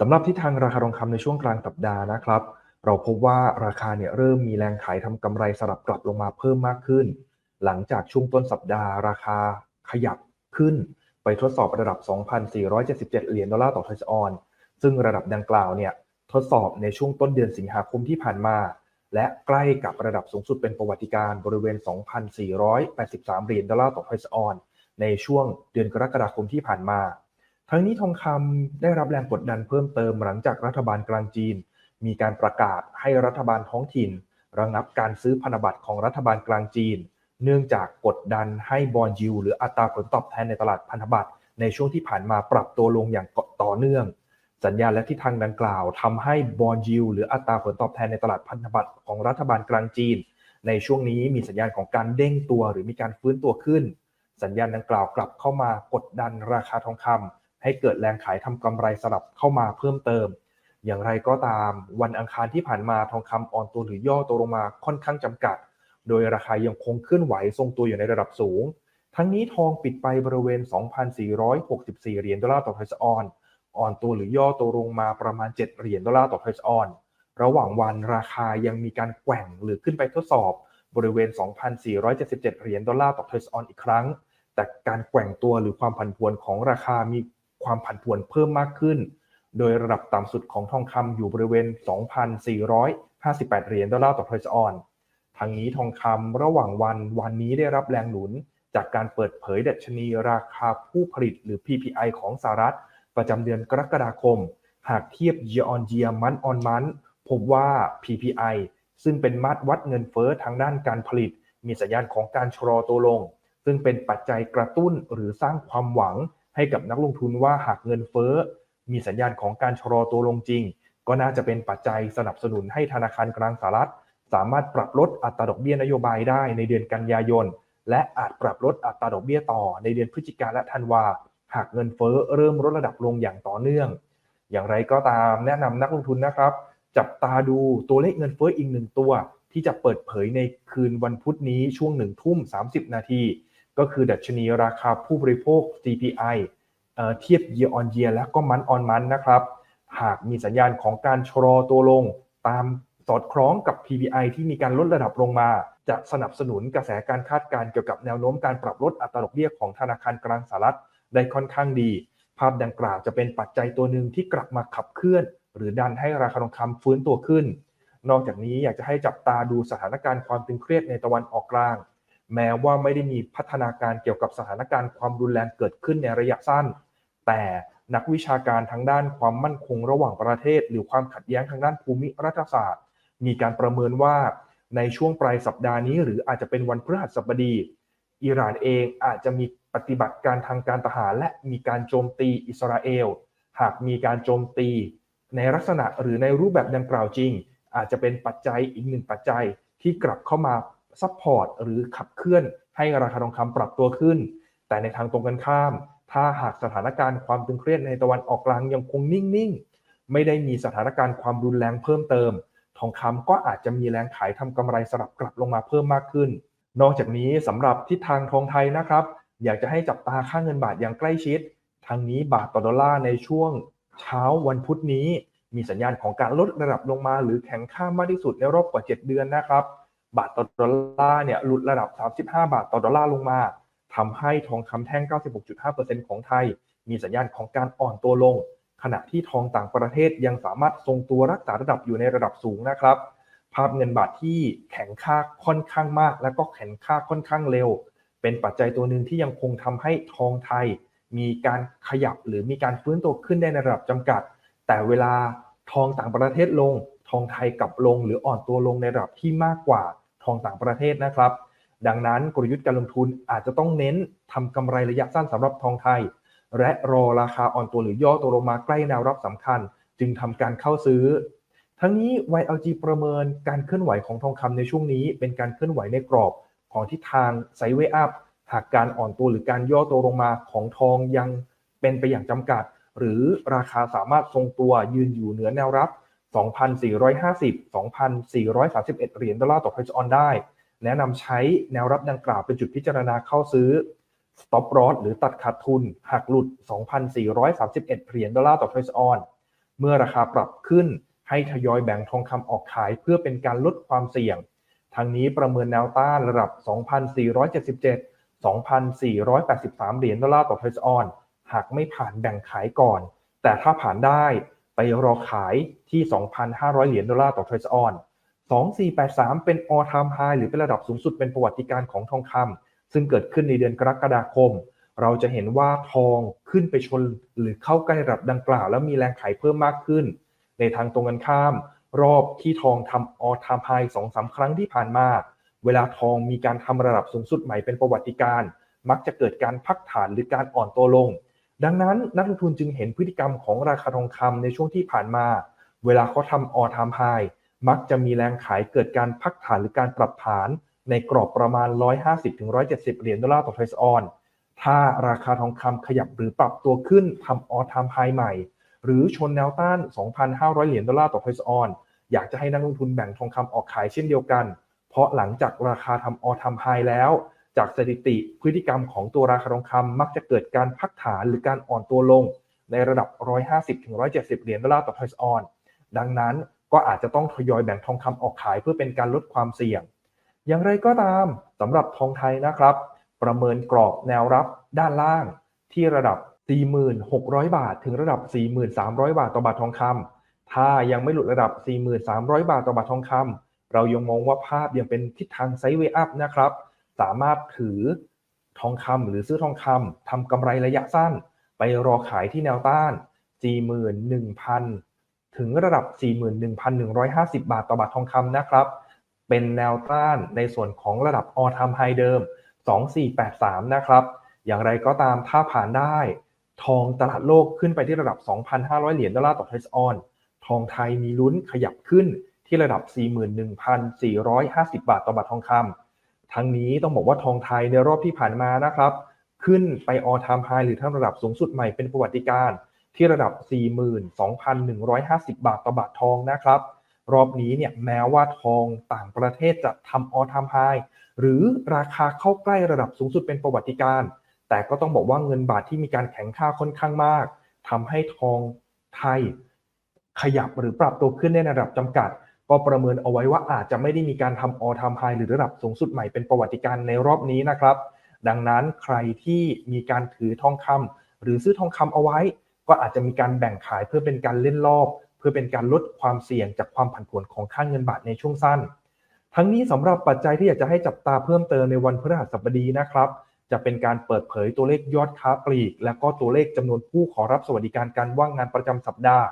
สำหรับทิศทางราคาทองคำในช่วงกลางสัปดาห์นะครับ เราพบว่าราคาเนี่ยเริ่มมีแรงขายทำกำไรสลับกลับลงมาเพิ่มมากขึ้น หลังจากช่วงต้นสัปดาห์ ราคาขยับขึ้น ไปทดสอบระดับ 2,477 เหรียญดอลลาร์ต่อทรัชออน ซึ่งระดับดังกล่าวเนี่ยทดสอบในช่วงต้นเดือนสิงหาคมที่ผ่านมา และใกล้กับระดับสูงสุดเป็นประวัติการบริเวณ 2,483 เหรียญดอลลาร์ต่อทรัชออน ในช่วงเดือนกรกฎาคมที่ผ่านมา ทั้งนี้ทองคำได้รับแรงกดดันเพิ่มเติมหลังจากรัฐบาลกลางจีน มีการประกาศให้รัฐบาลท้องถิ่น ระงับการซื้อพันธบัตรของรัฐบาลกลางจีน เนื่องจากกดดันให้บอลยูหรืออัตราผลตอบแทนในตลาดพันธบัตรในช่วงที่ผ่านมาปรับตัวลงอย่างต่อเนื่อง สัญญาณและทิศทางดังกล่าวทำให้บอลยูหรืออัตราผลตอบแทนในตลาดพันธบัตรของรัฐบาลกลางจีน ในช่วงนี้มีสัญญาณของการเด้งตัวหรือมีการฟื้นตัวขึ้น สัญญาณดังกล่าวกลับเข้ามากดดันราคาทองคำ ให้เกิดแรงขายทำกำไรสลับเข้ามาเพิ่มเติม อย่างไรก็ตามวันอังคารที่ผ่านมาทองคำอ่อนตัวหรือย่อตัวลงมาค่อนข้างจำกัด โดยราคายังคงเคลื่อนไหวทรงตัวอยู่ในระดับสูง ทั้งนี้ทองปิดไปบริเวณ 2,464 เหรียญดอลลาร์ต่อทรัชออนอ่อนตัวหรือย่อตัวลงมาประมาณ 7 เหรียญดอลลาร์ต่อทรัชออนระหว่างวันราคายังมีการแกว่งหรือขึ้นไปทดสอบบริเวณ 2,477 เหรียญดอลลาร์ต่อทรัชออนอีกครั้ง แต่การแกว่งตัวหรือความผันผวนของราคามี ความผันผวนเพิ่มมากขึ้น โดยระดับต่ำสุดของทองคำอยู่บริเวณ 2,458 เหรียญดอลลาร์ต่อทรัชออนทางนี้ทองคำระหว่างวันวันนี้ได้รับแรงหนุน จากการเปิดเผยดัชนีราคาผู้ผลิตหรือ PPI ของสหรัฐ ประจำเดือนกรกฎาคม หากเทียบ year on year month on month พบว่า PPI ซึ่งเป็นมาตรวัดเงินเฟ้อทางด้านการผลิต มีสัญญาณของการชะลอตัวลง ซึ่งเป็นปัจจัยกระตุ้นหรือสร้างความหวัง ให้กับนักลงทุนว่าหากเงินเฟ้อ มีสัญญาณของการชะลอตัวลงจริง ก็น่าจะเป็นปัจจัยสนับสนุนให้ธนาคารกลางสหรัฐ สามารถปรับลดอัตราดอกเบี้ยนโยบายได้ในเดือนกันยายน และอาจปรับลดอัตราดอกเบี้ยต่อในเดือนพฤศจิกาและธันวา หากเงินเฟ้อเริ่มลดระดับลงอย่างต่อเนื่อง อย่างไรก็ตามแนะนำนักลงทุนนะครับ จับตาดูตัวเลขเงินเฟ้ออีกหนึ่งตัว ที่จะเปิดเผยในคืนวันพุธนี้ช่วงหนึ่งทุ่ม30 นาที ก็คือดัชนีราคาผู้บริโภค CPI เทียบ year on year และก็ month on month นะครับ หากมีสัญญาณของการชะลอตัวลง ตามสอดคล้องกับ PPI ที่มีการลดระดับลงมา จะสนับสนุนกระแสการคาดการณ์เกี่ยวกับแนวโน้มการปรับลดอัตราดอกเบี้ยของธนาคารกลางสหรัฐได้ค่อนข้างดี ภาพดังกล่าวจะเป็นปัจจัยตัวหนึ่งที่กลับมาขับเคลื่อน หรือดันให้ราคาทองคำฟื้นตัวขึ้น นอกจากนี้อยากจะให้จับตาดูสถานการณ์ความตึงเครียดในตะวันออกกลาง แม้ว่าไม่ได้มีพัฒนาการเกี่ยวกับสถานการณ์ความรุนแรงเกิดขึ้นในระยะสั้น แต่นักวิชาการทางด้านความมั่นคงระหว่างประเทศ หรือความขัดแย้งทางด้านภูมิรัฐศาสตร์ มีการประเมินว่าในช่วงปลายสัปดาห์นี้ หรืออาจจะเป็นวันพฤหัสบดี อิหร่านเองอาจจะมีปฏิบัติการทางการทหาร และมีการโจมตีอิสราเอล หากมีการโจมตี ในลักษณะหรือในรูปแบบดังกล่าวจริง อาจจะเป็นปัจจัยอีกหนึ่งปัจจัยที่กลับเข้ามา ซัพพอร์ตหรือขับเคลื่อนให้ราคาทองคำปรับตัวขึ้น แต่ในทางตรงกันข้าม ถ้าหากสถานการณ์ความตึงเครียดในตะวันออกกลางยังคงนิ่งๆ ไม่ได้มีสถานการณ์ความรุนแรงเพิ่มเติม ทองคำก็อาจจะมีแรงขายทำกำไรสลับกลับลงมาเพิ่มมากขึ้น นอกจากนี้สำหรับทิศทางทองไทยนะครับ อยากจะให้จับตาค่าเงินบาทอย่างใกล้ชิด ทางนี้บาทต่อดอลลาร์ในช่วง เช้าวันพุธนี้ มีสัญญาณของการลดระดับลงมา หรือแข็งค่ามากที่สุดในรอบกว่า 7 เดือนนะครับ บาทต่อดอลลาร์เนี่ยหลุดระดับ 35 บาทต่อดอลลาร์ลงมาทำให้ทองคำแท่ง 96.5%ของไทย มีสัญญาณของการอ่อนตัวลง ขณะที่ทองต่างประเทศยังสามารถทรงตัวรักษาระดับอยู่ในระดับสูงนะครับ ภาพเงินบาทที่แข็งค่าค่อนข้างมาก และก็แข็งค่าค่อนข้างเร็ว เป็นปัจจัยตัวหนึ่งที่ยังคงทำให้ทองไทย มีการขยับหรือมีการฟื้นตัวขึ้นได้ในระดับจำกัด แต่เวลาทองต่างประเทศลง ทองไทยกลับลงหรืออ่อนตัวลงในระดับที่มากกว่า ทองต่างประเทศนะครับ ดังนั้นกลยุทธ์การลงทุนอาจจะต้องเน้นทำกำไรระยะสั้นสำหรับทองไทย และรอราคาอ่อนตัวหรือย่อตัวลงมาใกล้แนวรับสำคัญ จึงทำการเข้าซื้อ ทั้งนี้ YLG ประเมินการเคลื่อนไหวของทองคำในช่วงนี้ เป็นการเคลื่อนไหวในกรอบของทิศทางไซเวอัพหากการอ่อนตัวหรือการย่อตัวลงมาของทองยังเป็นไปอย่างจำกัด หรือราคาสามารถทรงตัวยืนอยู่เหนือแนวรับ 2,450 2,431 เหรียญดอลลาร์ต่อเพชรออนได้ แนะนำใช้แนวรับดังกล่าวเป็นจุดพิจารณาเข้าซื้อ stop loss หรือตัดขาดทุนหากหลุด 2,431 เหรียญดอลลาร์ต่อเพชรออนเมื่อราคาปรับขึ้นให้ทยอยแบ่งทองคำออกขายเพื่อเป็นการลดความเสี่ยง ทางนี้ประเมินแนวต้านระดับ 2,477 2,483 เหรียญดอลลาร์ต่อทรัลออนหากไม่ผ่านแบ่งขายก่อน แต่ถ้าผ่านได้ ไปรอขายที่ 2,500 เหรียญดอลลาร์ต่อทรัลออน2483 เป็น all time high หรือเป็นระดับสูงสุดเป็นประวัติการของทองคำซึ่งเกิดขึ้นในเดือนกรกฎาคม เราจะเห็นว่าทองขึ้นไปชนหรือเข้าใกล้ระดับดังกล่าว แล้วมีแรงขายเพิ่มมากขึ้น ในทางตรงกันข้าม รอบที่ทองทำ all time high สองสาครั้งที่ผ่านมา เวลาทองมีการทำระดับสูงสุดใหม่เป็นประวัติการ มักจะเกิดการพักฐานหรือการอ่อนตัวลง ดังนั้นนักลงทุนจึงเห็นพฤติกรรมของราคาทองคำในช่วงที่ผ่านมา เวลาเขาทำ all time high มักจะมีแรงขายเกิดการพักฐานหรือการปรับฐาน ในกรอบประมาณ 150-170 เหรียญดอลลาร์ต่อทรัลออน ถ้าราคาทองคำขยับหรือปรับตัวขึ้นทำ all time high ใหม่ หรือชนแนวต้าน 2,500 เหรียญดอลลาร์ต่อทรัลออน อยากจะให้นักลงทุนแบ่งทองคำออกขายเช่นเดียวกัน เพราะหลังจากราคาทำ all time high แล้ว จากสถิติพฤติกรรมของตัวราคาทองคำมักจะเกิดการพักฐานหรือการอ่อนตัวลง ในระดับ 150-170 เหรียญดอลลาร์ต่อทรัลออน ดังนั้นก็อาจจะต้องทยอยแบ่งทองคำออกขายเพื่อเป็นการลดความเสี่ยง อย่างไรก็ตามสำหรับทองไทยนะครับ ประเมินกรอบแนวรับด้านล่างที่ระดับ 4,600 บาท ถึงระดับ 4,300 บาทต่อบาททองคำถ้ายังไม่หลุดระดับ 4,300 บาทต่อบาททองคำเรายังมองว่าภาพยังเป็นทิศทางไซด์เวย์อัพนะครับ สามารถถือทองคำหรือซื้อทองคำทำกำไรระยะสั้น ไปรอขายที่แนวต้าน 41,000 ถึงระดับ 41,150 บาทต่อบาททองคำนะครับ เป็นแนวต้านในส่วนของระดับ all time high เดิม 2483 นะครับ อย่างไรก็ตามถ้าผ่านได้ ทองตลาดโลกขึ้นไปที่ระดับ 2,500 เหรียญดอลลาร์ต่อทรัลออน ทองไทยมีลุ้นขยับขึ้นที่ระดับ 41,450 บาทต่อบาททองคำ ทั้งนี้ต้องบอกว่าทองไทยในรอบที่ผ่านมานะครับ ขึ้นไป all time high หรือทั้งระดับสูงสุดใหม่เป็นประวัติการณ์ที่ระดับ 42,150 บาทต่อบาททองนะครับ รอบนี้เนี่ยแม้ว่าทองต่างประเทศจะทำ all time high หรือราคาเข้าใกล้ระดับสูงสุดเป็นประวัติการณ์แต่ก็ต้องบอกว่าเงินบาทที่มีการแข็งค่าค่อนข้างมากทำให้ทองไทยขยับหรือปรับตัวขึ้นในระดับจำกัด ก็ประเมินเอาไว้ว่าอาจจะไม่ได้มีการทำ all time high หรือระดับสูงสุดใหม่เป็นประวัติการณ์ในรอบนี้นะครับ ดังนั้นใครที่มีการถือทองคำหรือซื้อทองคำเอาไว้ ก็อาจจะมีการแบ่งขายเพื่อเป็นการเล่นรอบ เพื่อเป็นการลดความเสี่ยงจากความผันผวนของค่าเงินบาทในช่วงสั้น ทั้งนี้สำหรับปัจจัยที่อยากจะให้จับตาเพิ่มเติมในวันพฤหัสบดีนะครับจะเป็นการเปิดเผยตัวเลขยอดค้าปลีก และก็ตัวเลขจำนวนผู้ขอรับสวัสดิการการว่างงานประจำสัปดาห์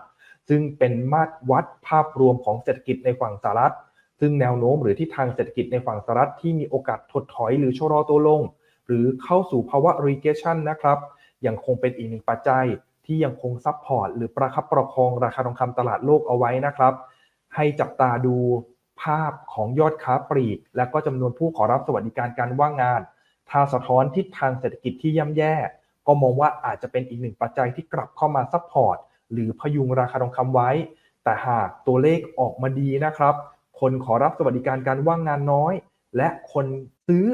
ซึ่งเป็นมาตรวัดภาพรวมของเศรษฐกิจในฝั่งสหรัฐ ซึ่งแนวโน้มหรือที่ทางเศรษฐกิจในฝั่งสหรัฐที่มีโอกาสถดถอยหรือชะลอตัวลง หรือเข้าสู่ภาวะ recession นะครับ ยังคงเป็นอีกหนึ่งปัจจัยที่ยังคงซับพอร์ตหรือประคับประคองราคาทองคำตลาดโลกเอาไว้นะครับ ให้จับตาดูภาพของยอดค้าปลีก และก็จำนวนผู้ขอรับสวัสดิการการว่างงาน ถ้าสะท้อนทิศทางเศรษฐกิจที่ย่ำแย่ ก็มองว่าอาจจะเป็นอีกหนึ่งปัจจัยที่กลับเข้ามาซับพอร์ต หรือพยุงราคาทองคำไว้ แต่หากตัวเลขออกมาดีนะครับ คนขอรับสวัสดิการการว่างงานน้อย และคนซื้อ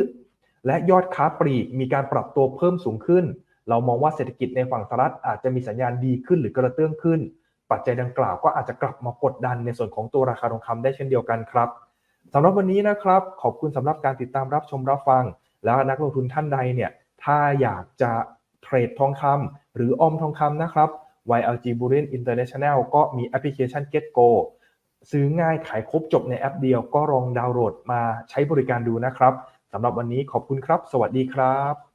และยอดค้าปลีกมีการปรับตัวเพิ่มสูงขึ้น เรามองว่าเศรษฐกิจในฝั่งสหรัฐอาจจะมีสัญญาณดีขึ้นหรือกระเตื้องขึ้น ปัจจัยดังกล่าวก็อาจจะกลับมากดดันในส่วนของตัวราคาทองคำได้เช่นเดียวกันครับสำหรับวันนี้นะครับ ขอบคุณสำหรับการติดตามรับชมรับฟัง แล้วนักลงทุนท่านใดเนี่ยถ้าอยากจะเทรดทองคำหรือออมทองคำนะครับ YLG Bullion International ก็มีแอปพลิเคชัน GetGo ซื้อง่ายขายครบจบในแอปเดียวก็ลองดาวน์โหลดมาใช้บริการดูนะครับสำหรับวันนี้ขอบคุณครับ สวัสดีครับ